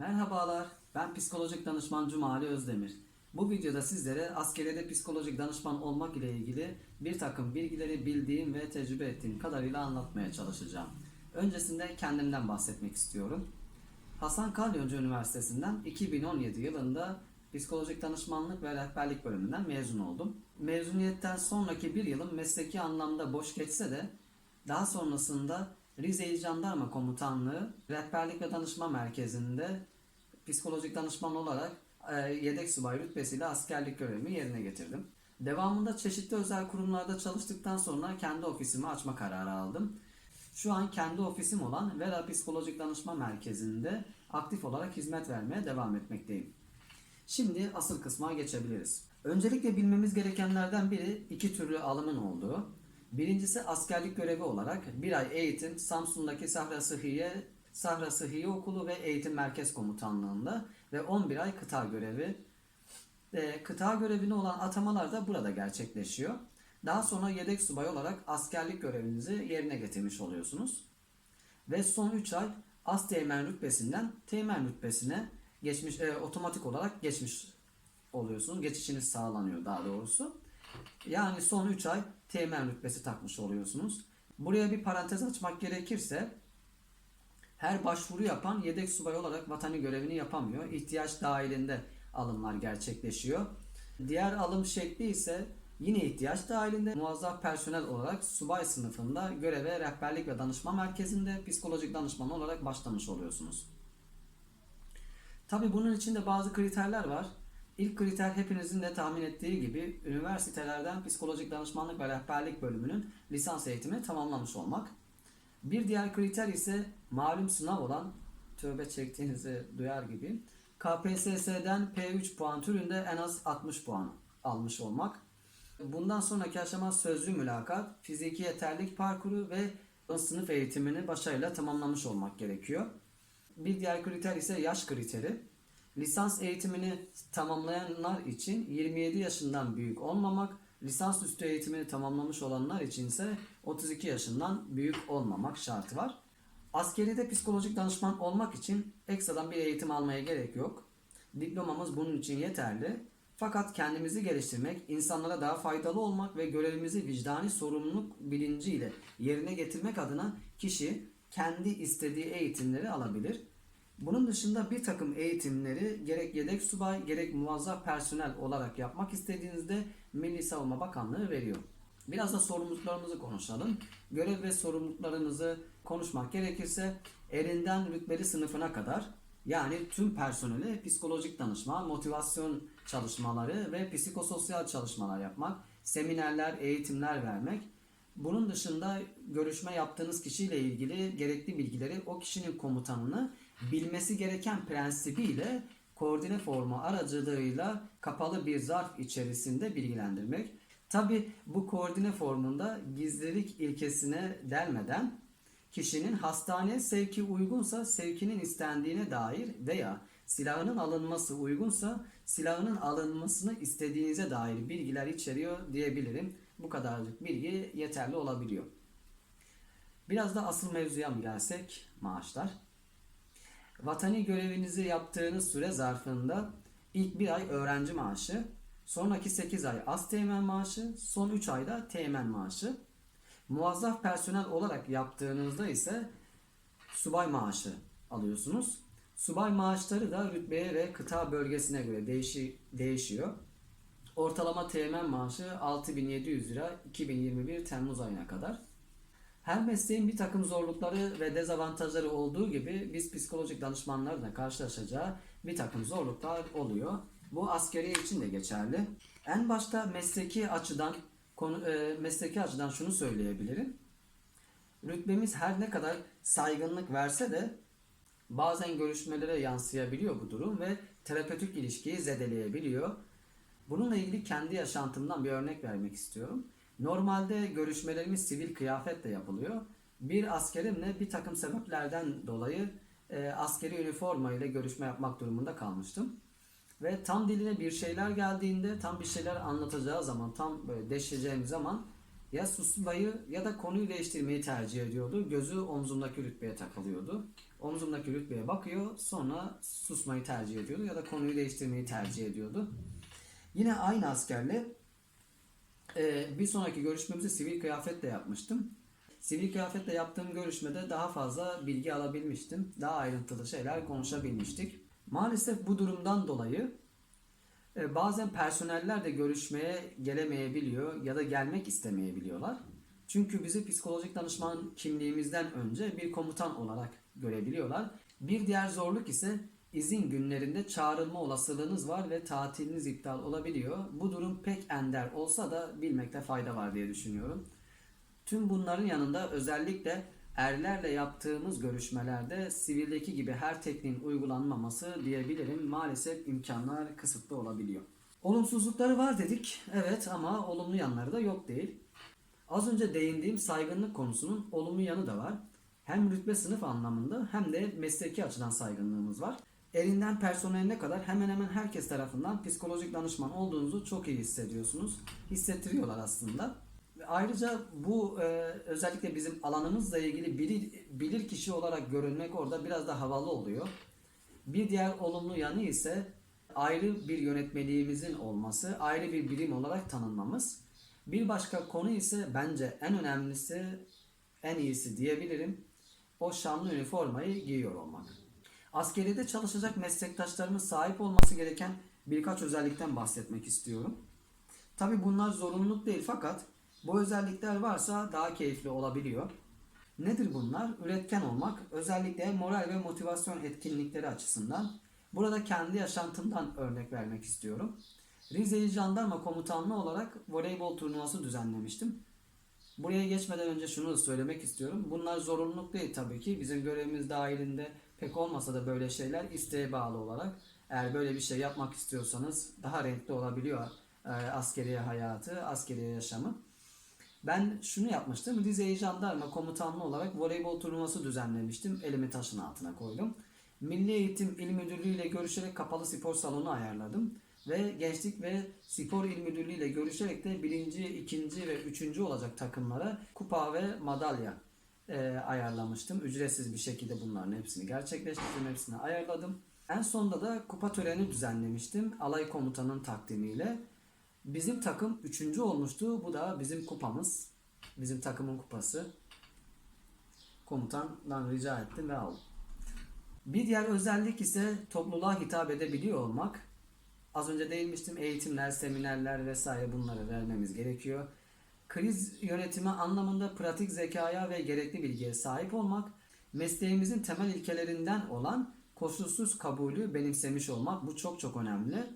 Merhabalar, ben psikolojik danışman Cumali Özdemir. Bu videoda sizlere askeriyede psikolojik danışman olmak ile ilgili bir takım bilgileri bildiğim ve tecrübe ettiğim kadarıyla anlatmaya çalışacağım. Öncesinde kendimden bahsetmek istiyorum. Hasan Kalyoncu Üniversitesi'nden 2017 yılında psikolojik danışmanlık ve rehberlik bölümünden mezun oldum. Mezuniyetten sonraki bir yılım mesleki anlamda boş geçse de daha sonrasında Rize İl Jandarma Komutanlığı Rehberlik ve Danışma Merkezi'nde psikolojik danışman olarak e, yedek subay rütbesiyle askerlik görevimi yerine getirdim. Devamında çeşitli özel kurumlarda çalıştıktan sonra kendi ofisimi açma kararı aldım. Şu an kendi ofisim olan Vera Psikolojik Danışma Merkezi'nde aktif olarak hizmet vermeye devam etmekteyim. Şimdi asıl kısma geçebiliriz. Öncelikle bilmemiz gerekenlerden biri iki türlü alımın olduğu. Birincisi askerlik görevi olarak bir ay eğitim Samsun'daki Sahra Sıhhiye Sahra Sıhhiye Okulu ve Eğitim Merkez Komutanlığı'nda ve 11 ay kıta görevi. E, kıta görevine olan atamalar da burada gerçekleşiyor. Daha sonra yedek subay olarak askerlik görevinizi yerine getirmiş oluyorsunuz. Ve son 3 ay as teğmen rütbesinden teğmen rütbesine geçmiş e, otomatik olarak geçmiş oluyorsunuz. Geçişiniz sağlanıyor daha doğrusu. Yani son 3 ay teğmen rütbesi takmış oluyorsunuz. Buraya bir parantez açmak gerekirse her başvuru yapan yedek subay olarak vatani görevini yapamıyor. İhtiyaç dahilinde alımlar gerçekleşiyor. Diğer alım şekli ise yine ihtiyaç dahilinde muazzaf personel olarak subay sınıfında göreve rehberlik ve danışma merkezinde psikolojik danışman olarak başlamış oluyorsunuz. Tabi bunun içinde bazı kriterler var. İlk kriter hepinizin de tahmin ettiği gibi üniversitelerden psikolojik danışmanlık ve rehberlik bölümünün lisans eğitimi tamamlamış olmak. Bir diğer kriter ise malum sınav olan tövbe çektiğinizi duyar gibi KPSS'den P3 puan türünde en az 60 puan almış olmak. Bundan sonraki aşama sözlü mülakat, fiziki yeterlik parkuru ve sınıf eğitimini başarıyla tamamlamış olmak gerekiyor. Bir diğer kriter ise yaş kriteri. Lisans eğitimini tamamlayanlar için 27 yaşından büyük olmamak, lisans üstü eğitimini tamamlamış olanlar için ise 32 yaşından büyük olmamak şartı var. Askeride psikolojik danışman olmak için ekstradan bir eğitim almaya gerek yok. Diplomamız bunun için yeterli. Fakat kendimizi geliştirmek, insanlara daha faydalı olmak ve görevimizi vicdani sorumluluk bilinciyle yerine getirmek adına kişi kendi istediği eğitimleri alabilir. Bunun dışında bir takım eğitimleri gerek yedek subay gerek muvazzaf personel olarak yapmak istediğinizde Milli Savunma Bakanlığı veriyor. Biraz da sorumluluklarımızı konuşalım. Görev ve sorumluluklarınızı konuşmak gerekirse erinden rütbeli sınıfına kadar yani tüm personele psikolojik danışma, motivasyon çalışmaları ve psikososyal çalışmalar yapmak, seminerler, eğitimler vermek. Bunun dışında görüşme yaptığınız kişiyle ilgili gerekli bilgileri o kişinin komutanını bilmesi gereken prensibiyle koordine formu aracılığıyla kapalı bir zarf içerisinde bilgilendirmek. Tabi bu koordine formunda gizlilik ilkesine delmeden kişinin hastaneye sevki uygunsa sevkinin istendiğine dair veya silahının alınması uygunsa silahının alınmasını istediğinize dair bilgiler içeriyor diyebilirim. Bu kadarcık bilgi yeterli olabiliyor. Biraz da asıl mevzuya mı gelsek? Maaşlar. Vatani görevinizi yaptığınız süre zarfında ilk bir ay öğrenci maaşı, sonraki 8 ay az teğmen maaşı, son 3 ayda teğmen maaşı. Muvazzaf personel olarak yaptığınızda ise subay maaşı alıyorsunuz. Subay maaşları da rütbeye ve kıta bölgesine göre değişi, değişiyor. Ortalama teğmen maaşı 6700 lira 2021 Temmuz ayına kadar. Her mesleğin bir takım zorlukları ve dezavantajları olduğu gibi biz psikolojik danışmanların da karşılaşacağı bir takım zorluklar oluyor. Bu askeriye için de geçerli. En başta mesleki açıdan konu, e, mesleki açıdan şunu söyleyebilirim. Rütbemiz her ne kadar saygınlık verse de bazen görüşmelere yansıyabiliyor bu durum ve terapötik ilişkiyi zedeleyebiliyor. Bununla ilgili kendi yaşantımdan bir örnek vermek istiyorum. Normalde görüşmelerimiz sivil kıyafetle yapılıyor. Bir askerimle bir takım sebeplerden dolayı e, askeri üniforma ile görüşme yapmak durumunda kalmıştım. Ve tam diline bir şeyler geldiğinde, tam bir şeyler anlatacağı zaman, tam böyle deşeceğim zaman ya susmayı ya da konuyu değiştirmeyi tercih ediyordu. Gözü omzumdaki rütbeye takılıyordu. Omzumdaki rütbeye bakıyor sonra susmayı tercih ediyordu ya da konuyu değiştirmeyi tercih ediyordu. Yine aynı askerle e, bir sonraki görüşmemizi sivil kıyafetle yapmıştım. Sivil kıyafetle yaptığım görüşmede daha fazla bilgi alabilmiştim. Daha ayrıntılı şeyler konuşabilmiştik. Maalesef bu durumdan dolayı e, bazen personeller de görüşmeye gelemeyebiliyor ya da gelmek istemeyebiliyorlar. Çünkü bizi psikolojik danışman kimliğimizden önce bir komutan olarak görebiliyorlar. Bir diğer zorluk ise izin günlerinde çağrılma olasılığınız var ve tatiliniz iptal olabiliyor. Bu durum pek ender olsa da bilmekte fayda var diye düşünüyorum. Tüm bunların yanında özellikle erlerle yaptığımız görüşmelerde sivildeki gibi her tekniğin uygulanmaması diyebilirim maalesef imkanlar kısıtlı olabiliyor. Olumsuzlukları var dedik evet ama olumlu yanları da yok değil. Az önce değindiğim saygınlık konusunun olumlu yanı da var. Hem rütbe sınıf anlamında hem de mesleki açıdan saygınlığımız var. Elinden personeline kadar hemen hemen herkes tarafından psikolojik danışman olduğunuzu çok iyi hissediyorsunuz. Hissettiriyorlar aslında. Ayrıca bu e, özellikle bizim alanımızla ilgili bilir, bilir kişi olarak görünmek orada biraz da havalı oluyor. Bir diğer olumlu yanı ise ayrı bir yönetmeliğimizin olması, ayrı bir birim olarak tanınmamız. Bir başka konu ise bence en önemlisi, en iyisi diyebilirim. O şanlı üniformayı giyiyor olmak. Askeriyede çalışacak meslektaşlarımın sahip olması gereken birkaç özellikten bahsetmek istiyorum. Tabi bunlar zorunluluk değil fakat bu özellikler varsa daha keyifli olabiliyor. Nedir bunlar? Üretken olmak, özellikle moral ve motivasyon etkinlikleri açısından. Burada kendi yaşantımdan örnek vermek istiyorum. Rize'yi jandarma komutanlığı olarak voleybol turnuvası düzenlemiştim. Buraya geçmeden önce şunu da söylemek istiyorum. Bunlar zorunluluk değil tabii ki. Bizim görevimiz dahilinde pek olmasa da böyle şeyler isteğe bağlı olarak. Eğer böyle bir şey yapmak istiyorsanız daha renkli olabiliyor e, askeriye hayatı, askeriye yaşamı. Ben şunu yapmıştım. Rize Jandarma Komutanlığı olarak voleybol turnuvası düzenlemiştim. Elimi taşın altına koydum. Milli Eğitim İl Müdürlüğü ile görüşerek kapalı spor salonu ayarladım. Ve Gençlik ve Spor İl Müdürlüğü ile görüşerek de birinci, ikinci ve üçüncü olacak takımlara kupa ve madalya e, ayarlamıştım. Ücretsiz bir şekilde bunların hepsini gerçekleştirdim. Hepsini ayarladım. En sonunda da kupa töreni düzenlemiştim. Alay komutanın takdimiyle. Bizim takım üçüncü olmuştu. Bu da bizim kupamız. Bizim takımın kupası. Komutandan rica ettim ve aldım. Bir diğer özellik ise topluluğa hitap edebiliyor olmak. Az önce değinmiştim eğitimler, seminerler vesaire bunları vermemiz gerekiyor. Kriz yönetimi anlamında pratik zekaya ve gerekli bilgiye sahip olmak, mesleğimizin temel ilkelerinden olan koşulsuz kabulü benimsemiş olmak bu çok çok önemli.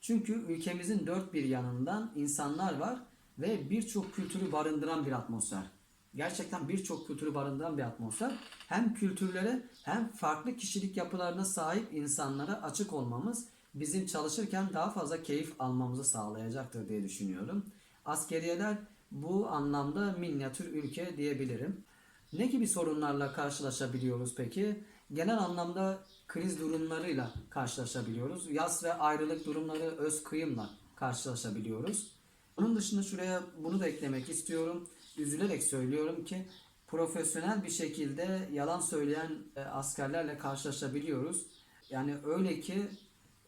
Çünkü ülkemizin dört bir yanından insanlar var ve birçok kültürü barındıran bir atmosfer. Gerçekten birçok kültürü barındıran bir atmosfer. Hem kültürlere hem farklı kişilik yapılarına sahip insanlara açık olmamız bizim çalışırken daha fazla keyif almamızı sağlayacaktır diye düşünüyorum. Askeriyeler bu anlamda minyatür ülke diyebilirim. Ne gibi sorunlarla karşılaşabiliyoruz peki? Genel anlamda kriz durumlarıyla karşılaşabiliyoruz. Yas ve ayrılık durumları öz kıyımla karşılaşabiliyoruz. Onun dışında şuraya bunu da eklemek istiyorum. Üzülerek söylüyorum ki profesyonel bir şekilde yalan söyleyen e, askerlerle karşılaşabiliyoruz. Yani öyle ki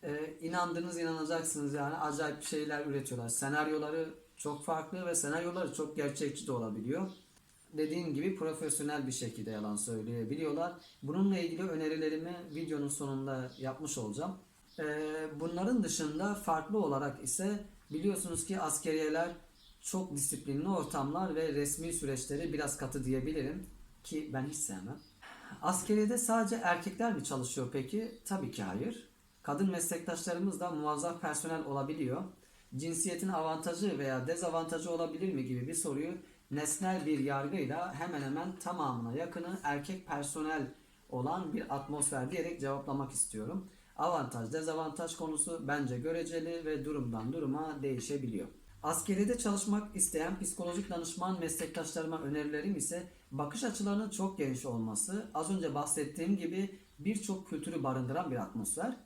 e, inandınız inanacaksınız yani acayip şeyler üretiyorlar. Senaryoları çok farklı ve senaryoları çok gerçekçi de olabiliyor. Dediğim gibi profesyonel bir şekilde yalan söyleyebiliyorlar. Bununla ilgili önerilerimi videonun sonunda yapmış olacağım. E, bunların dışında farklı olarak ise biliyorsunuz ki askeriyeler çok disiplinli ortamlar ve resmi süreçleri biraz katı diyebilirim ki ben hiç sevmem. Askeriyede sadece erkekler mi çalışıyor peki? Tabii ki hayır. Kadın meslektaşlarımız da muazzaf personel olabiliyor. Cinsiyetin avantajı veya dezavantajı olabilir mi gibi bir soruyu nesnel bir yargıyla hemen hemen tamamına yakını erkek personel olan bir atmosfer diyerek cevaplamak istiyorum. Avantaj dezavantaj konusu bence göreceli ve durumdan duruma değişebiliyor. Askeride çalışmak isteyen psikolojik danışman meslektaşlarıma önerilerim ise bakış açılarının çok geniş olması, az önce bahsettiğim gibi birçok kültürü barındıran bir atmosfer,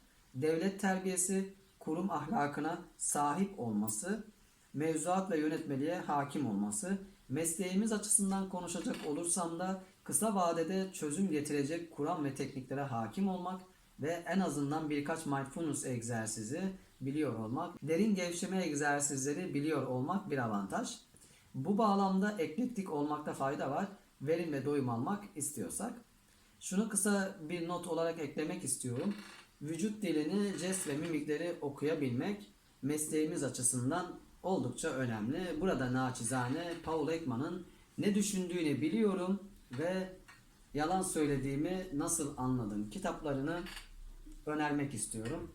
devlet terbiyesi, kurum ahlakına sahip olması, mevzuat ve yönetmeliğe hakim olması, Mesleğimiz açısından konuşacak olursam da kısa vadede çözüm getirecek kuram ve tekniklere hakim olmak ve en azından birkaç mindfulness egzersizi biliyor olmak, derin gevşeme egzersizleri biliyor olmak bir avantaj. Bu bağlamda eklektik olmakta fayda var. Verim ve doyum almak istiyorsak. Şunu kısa bir not olarak eklemek istiyorum. Vücut dilini, jest ve mimikleri okuyabilmek mesleğimiz açısından oldukça önemli. Burada naçizane Paul Ekman'ın ne düşündüğünü biliyorum ve yalan söylediğimi nasıl anladım kitaplarını önermek istiyorum.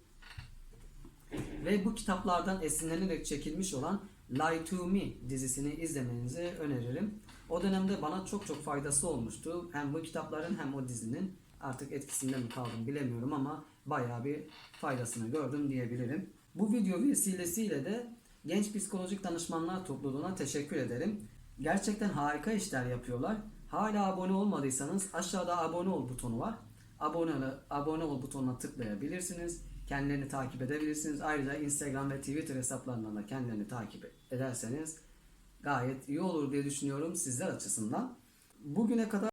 Ve bu kitaplardan esinlenerek çekilmiş olan Lie to Me dizisini izlemenizi öneririm. O dönemde bana çok çok faydası olmuştu. Hem bu kitapların hem o dizinin artık etkisinde mi kaldım bilemiyorum ama bayağı bir faydasını gördüm diyebilirim. Bu video vesilesiyle de Genç Psikolojik Danışmanlar Topluluğu'na teşekkür ederim. Gerçekten harika işler yapıyorlar. Hala abone olmadıysanız aşağıda abone ol butonu var. Abone, abone ol butonuna tıklayabilirsiniz. Kendilerini takip edebilirsiniz. Ayrıca Instagram ve Twitter hesaplarından da kendilerini takip ederseniz gayet iyi olur diye düşünüyorum sizler açısından. Bugüne kadar